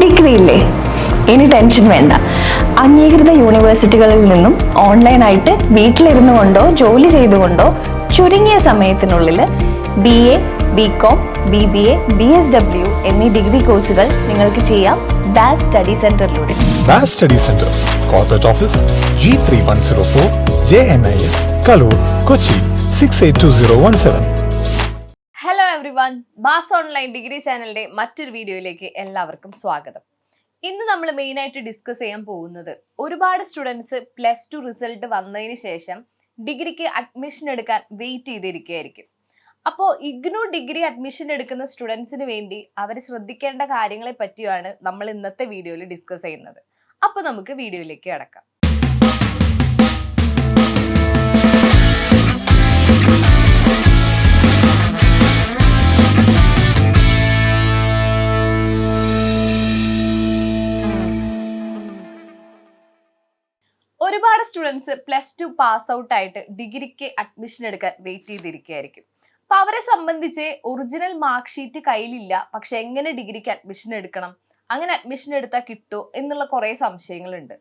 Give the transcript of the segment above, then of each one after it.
Degree ഇല്ലേ ഇനി tension വേണ്ട. അംഗീകൃത യൂണിവേഴ്സിറ്റികളിൽ നിന്നും ഓൺലൈനായിട്ട് വീട്ടിലിരുന്നു കൊണ്ടോ ജോലി ചെയ്തുകൊണ്ടോ ചുരുങ്ങിയ സമയത്തിനുള്ളിൽ B A B com B B A B S W എന്നീ ഡിഗ്രി കോഴ്സുകൾ നിങ്ങൾക്ക് ചെയ്യാം bass study സെന്ററിലൂടെ Baas study centre corporate office G three one zero four J N I S Kaloor Kochi six eight two zero one seven everyone Baas online degree ചാനലിന്റെ മറ്റൊരു വീഡിയോയിലേക്ക് എല്ലാവർക്കും സ്വാഗതം. ഇന്ന് നമ്മൾ മെയിൻ ആയിട്ട് ഡിസ്കസ് ചെയ്യാൻ പോകുന്നത് ഒരുപാട് സ്റ്റുഡൻസ് പ്ലസ് ടു റിസൾട്ട് വന്നതിന് ശേഷം ഡിഗ്രിക്ക് അഡ്മിഷൻ എടുക്കാൻ വെയിറ്റ് ചെയ്തിരിക്കുകയായിരിക്കും. അപ്പോൾ ഇഗ്നു ഡിഗ്രി അഡ്മിഷൻ എടുക്കുന്ന സ്റ്റുഡൻസിന് വേണ്ടി അവർ ശ്രദ്ധിക്കേണ്ട കാര്യങ്ങളെ പറ്റിയാണ് നമ്മൾ ഇന്നത്തെ വീഡിയോയിൽ ഡിസ്കസ് ചെയ്യുന്നത്. അപ്പോൾ നമുക്ക് വീഡിയോയിലേക്ക് കിടക്കാം. ഒരുപാട് students plus two pass out ആയിട്ട് ഡിഗ്രിക്ക് അഡ്മിഷൻ എടുക്കാൻ വെയിറ്റ് ചെയ്തിരിക്കുകയായിരിക്കും. അപ്പൊ അവരെ സംബന്ധിച്ച് ഒറിജിനൽ മാർക്ക് ഷീറ്റ് കയ്യിലില്ല. പക്ഷെ എങ്ങനെ ഡിഗ്രിക്ക് അഡ്മിഷൻ എടുക്കണം? അങ്ങനെ അഡ്മിഷൻ എടുത്താൽ കിട്ടുമോ എന്നുള്ള കുറേ സംശയങ്ങളുണ്ട്.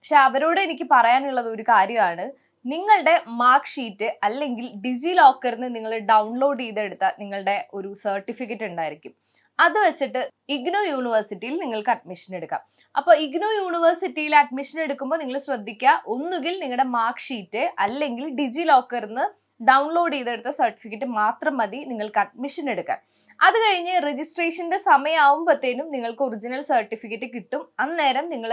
പക്ഷെ അവരോട് എനിക്ക് പറയാനുള്ളത് ഒരു കാര്യമാണ്. നിങ്ങളുടെ മാർക്ക് ഷീറ്റ് അല്ലെങ്കിൽ ഡിജി ലോക്കറിൽ നിന്ന് നിങ്ങൾ ഡൗൺലോഡ് ചെയ്തെടുത്ത നിങ്ങളുടെ ഒരു സർട്ടിഫിക്കറ്റ് ഉണ്ടായിരിക്കും. അത് വെച്ചിട്ട് ഇഗ്നോ യൂണിവേഴ്സിറ്റിയിൽ നിങ്ങൾക്ക് അഡ്മിഷൻ എടുക്കാം. അപ്പോൾ ഇഗ്നോ യൂണിവേഴ്സിറ്റിയിൽ അഡ്മിഷൻ എടുക്കുമ്പോൾ നിങ്ങൾ ശ്രദ്ധിക്കുക ഒന്നുകിൽ നിങ്ങളുടെ മാർക്ക് ഷീറ്റ് അല്ലെങ്കിൽ ഡിജി ലോക്കറിൽ നിന്ന് ഡൗൺലോഡ് ചെയ്തെടുത്ത സർട്ടിഫിക്കറ്റ് മാത്രം മതി നിങ്ങൾക്ക് അഡ്മിഷൻ എടുക്കാൻ. അത് കഴിഞ്ഞ് രജിസ്ട്രേഷന്റെ സമയമാകുമ്പോഴത്തേനും നിങ്ങൾക്ക് ഒറിജിനൽ സർട്ടിഫിക്കറ്റ് കിട്ടും. അന്നേരം നിങ്ങൾ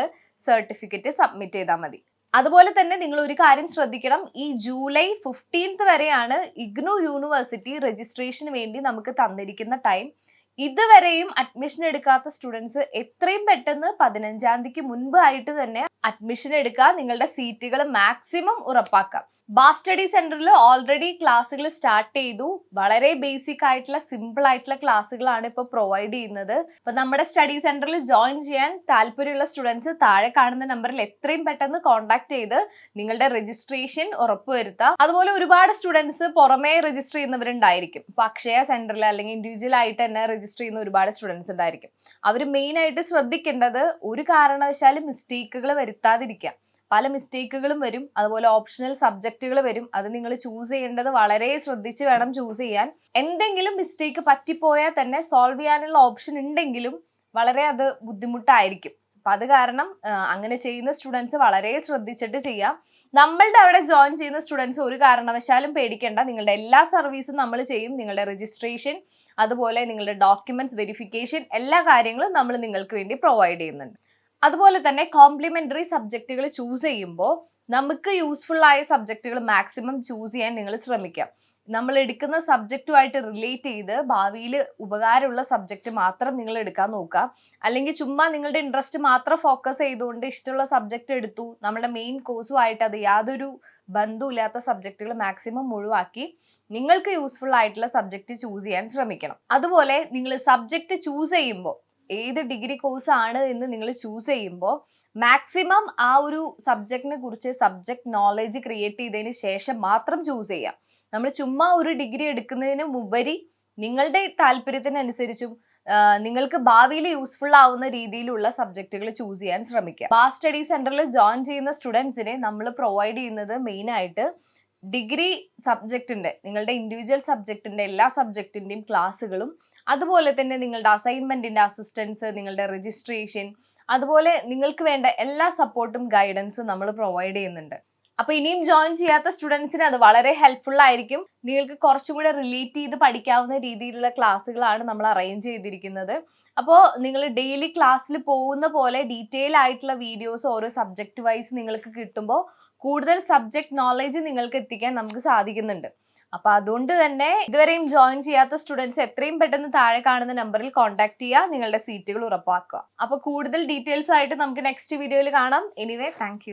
സർട്ടിഫിക്കറ്റ് സബ്മിറ്റ് ചെയ്താൽ മതി. അതുപോലെ തന്നെ നിങ്ങൾ ഒരു കാര്യം ശ്രദ്ധിക്കണം. ഈ ജൂലൈ ഫിഫ്റ്റീൻത്ത് വരെയാണ് ഇഗ്നോ യൂണിവേഴ്സിറ്റി രജിസ്ട്രേഷന് വേണ്ടി നമുക്ക് തന്നിരിക്കുന്ന ടൈം ഇതുവരെയും അഡ്മിഷൻ എടുക്കാത്ത സ്റ്റുഡൻസ് എത്രയും പെട്ടെന്ന് പതിനഞ്ചാം തീയതിക്ക് മുൻപ് ആയിട്ട് തന്നെ അഡ്മിഷൻ എടുക്കുക നിങ്ങളുടെ സീറ്റുകൾ മാക്സിമം ഉറപ്പാക്കാം. ബാ സ്റ്റഡി സെന്ററിൽ ഓൾറെഡി ക്ലാസ്സുകൾ സ്റ്റാർട്ട് ചെയ്തു. വളരെ ബേസിക് ആയിട്ടുള്ള സിമ്പിൾ ആയിട്ടുള്ള ക്ലാസ്സുകളാണ് ഇപ്പോൾ പ്രൊവൈഡ് ചെയ്യുന്നത്. അപ്പോൾ നമ്മുടെ സ്റ്റഡി സെന്ററിൽ ജോയിൻ ചെയ്യാൻ താല്പര്യമുള്ള സ്റ്റുഡൻസ് താഴെ കാണുന്ന നമ്പറിൽ എത്രയും പെട്ടെന്ന് കോൺടാക്ട് ചെയ്ത് നിങ്ങളുടെ രജിസ്ട്രേഷൻ ഉറപ്പുവരുത്താം. അതുപോലെ ഒരുപാട് സ്റ്റുഡൻസ് പുറമേ രജിസ്റ്റർ ചെയ്യുന്നവരുണ്ടായിരിക്കും. ഇപ്പൊ അക്ഷയ സെന്ററിൽ അല്ലെങ്കിൽ ഇൻഡിവിജ്വൽ ആയിട്ട് തന്നെ രജിസ്റ്റർ ചെയ്യുന്ന ഒരുപാട് സ്റ്റുഡൻസ് ഉണ്ടായിരിക്കും. അവർ മെയിൻ ആയിട്ട് ശ്രദ്ധിക്കേണ്ടത് ഒരു കാരണവശാലും മിസ്റ്റേക്കുകൾ വരുത്താതിരിക്കുക. പല മിസ്റ്റേക്കുകളും വരും. അതുപോലെ ഓപ്ഷണൽ സബ്ജക്റ്റുകൾ വരും. അത് നിങ്ങൾ ചൂസ് ചെയ്യേണ്ടത് വളരെ ശ്രദ്ധിച്ച് വേണം ചൂസ് ചെയ്യാൻ. എന്തെങ്കിലും മിസ്റ്റേക്ക് പറ്റിപ്പോയാൽ തന്നെ സോൾവ് ചെയ്യാനുള്ള ഓപ്ഷൻ ഉണ്ടെങ്കിലും വളരെ അത് ബുദ്ധിമുട്ടായിരിക്കും. അപ്പം അത് കാരണം അങ്ങനെ ചെയ്യുന്ന സ്റ്റുഡൻസ് വളരെ ശ്രദ്ധിച്ചിട്ട് ചെയ്യാം. നമ്മളുടെ അവിടെ ജോയിൻ ചെയ്യുന്ന സ്റ്റുഡൻസ് ഒരു കാരണവശാലും പേടിക്കേണ്ട. നിങ്ങളുടെ എല്ലാ സർവീസും നമ്മൾ ചെയ്യും. നിങ്ങളുടെ രജിസ്ട്രേഷൻ അതുപോലെ നിങ്ങളുടെ ഡോക്യുമെന്റ്സ് വെരിഫിക്കേഷൻ എല്ലാ കാര്യങ്ങളും നമ്മൾ നിങ്ങൾക്ക് വേണ്ടി പ്രൊവൈഡ് ചെയ്യുന്നുണ്ട്. അതുപോലെ തന്നെ കോംപ്ലിമെന്ററി സബ്ജക്റ്റുകൾ ചൂസ് ചെയ്യുമ്പോൾ നമുക്ക് യൂസ്ഫുൾ ആയ സബ്ജക്റ്റുകൾ മാക്സിമം ചൂസ് ചെയ്യാൻ നിങ്ങൾ ശ്രമിക്കാം. നമ്മൾ എടുക്കുന്ന സബ്ജക്റ്റുമായിട്ട് റിലേറ്റ് ചെയ്ത് ഭാവിയിൽ ഉപകാരമുള്ള സബ്ജക്റ്റ് മാത്രം നിങ്ങൾ എടുക്കാൻ നോക്കുക. അല്ലെങ്കിൽ ചുമ്മാ നിങ്ങളുടെ ഇൻട്രസ്റ്റ് മാത്രം ഫോക്കസ് ചെയ്തുകൊണ്ട് ഇഷ്ടമുള്ള സബ്ജക്റ്റ് എടുത്തു. നമ്മുടെ മെയിൻ കോഴ്സുമായിട്ട് അത് യാതൊരു ബന്ധമില്ലാത്ത സബ്ജക്റ്റുകൾ മാക്സിമം ഒഴിവാക്കി നിങ്ങൾക്ക് യൂസ്ഫുൾ ആയിട്ടുള്ള സബ്ജക്റ്റ് ചൂസ് ചെയ്യാൻ ശ്രമിക്കണം. അതുപോലെ നിങ്ങൾ സബ്ജക്റ്റ് ചൂസ് ചെയ്യുമ്പോൾ ഏത് ഡിഗ്രി കോഴ്സ് ആണ് എന്ന് നിങ്ങൾ ചൂസ് ചെയ്യുമ്പോൾ മാക്സിമം ആ ഒരു സബ്ജക്റ്റിനെ കുറിച്ച് സബ്ജക്ട് നോളജ് ക്രിയേറ്റ് ചെയ്തതിന് ശേഷം മാത്രം ചൂസ് ചെയ്യാം നമ്മൾ ചുമ്മാ ഒരു ഡിഗ്രി എടുക്കുന്നതിന് ഉപരി നിങ്ങളുടെ താല്പര്യത്തിനനുസരിച്ചും നിങ്ങൾക്ക് ഭാവിയിൽ യൂസ്ഫുൾ ആവുന്ന രീതിയിലുള്ള സബ്ജക്റ്റുകൾ ചൂസ് ചെയ്യാൻ ശ്രമിക്കുക. ബാ സ്റ്റഡി സെന്ററിൽ ജോയിൻ ചെയ്യുന്ന സ്റ്റുഡൻസിനെ നമ്മൾ പ്രൊവൈഡ് ചെയ്യുന്നത് മെയിൻ ആയിട്ട് ഡിഗ്രി സബ്ജക്റ്റിന്റെ നിങ്ങളുടെ ഇൻഡിവിജ്വൽ സബ്ജക്റ്റിന്റെ എല്ലാ സബ്ജക്റ്റിന്റെയും ക്ലാസ്സുകളും അതുപോലെ തന്നെ നിങ്ങളുടെ അസൈൻമെന്റിന്റെ അസിസ്റ്റൻസ് നിങ്ങളുടെ രജിസ്ട്രേഷൻ അതുപോലെ നിങ്ങൾക്ക് വേണ്ട എല്ലാ സപ്പോർട്ടും ഗൈഡൻസും നമ്മൾ പ്രൊവൈഡ് ചെയ്യുന്നുണ്ട്. അപ്പൊ ഇനിയും ജോയിൻ ചെയ്യാത്ത സ്റ്റുഡൻസിന് അത് വളരെ ഹെൽപ്ഫുൾ ആയിരിക്കും. നിങ്ങൾക്ക് കുറച്ചും കൂടെ റിലേറ്റ് ചെയ്ത് പഠിക്കാവുന്ന രീതിയിലുള്ള ക്ലാസ്സുകളാണ് നമ്മൾ അറേഞ്ച് ചെയ്തിരിക്കുന്നത്. അപ്പോൾ നിങ്ങൾ ഡെയിലി ക്ലാസ്സിൽ പോകുന്ന പോലെ ഡീറ്റെയിൽ ആയിട്ടുള്ള വീഡിയോസ് ഓരോ സബ്ജക്റ്റ് വൈസ് നിങ്ങൾക്ക് കിട്ടുമ്പോൾ കൂടുതൽ സബ്ജക്ട് നോളജ് നിങ്ങൾക്ക് എത്തിക്കാൻ നമുക്ക് സാധിക്കുന്നുണ്ട്. അപ്പൊ അതുകൊണ്ട് തന്നെ ഇതുവരെയും ജോയിൻ ചെയ്യാത്ത സ്റ്റുഡൻസ് എത്രയും പെട്ടെന്ന് താഴെ കാണുന്ന നമ്പറിൽ കോൺടാക്ട് ചെയ്യുക നിങ്ങളുടെ സീറ്റുകൾ ഉറപ്പാക്കുക. അപ്പൊ കൂടുതൽ ഡീറ്റെയിൽസ് ആയിട്ട് നമുക്ക് നെക്സ്റ്റ് വീഡിയോയിൽ കാണാം. Anyway thank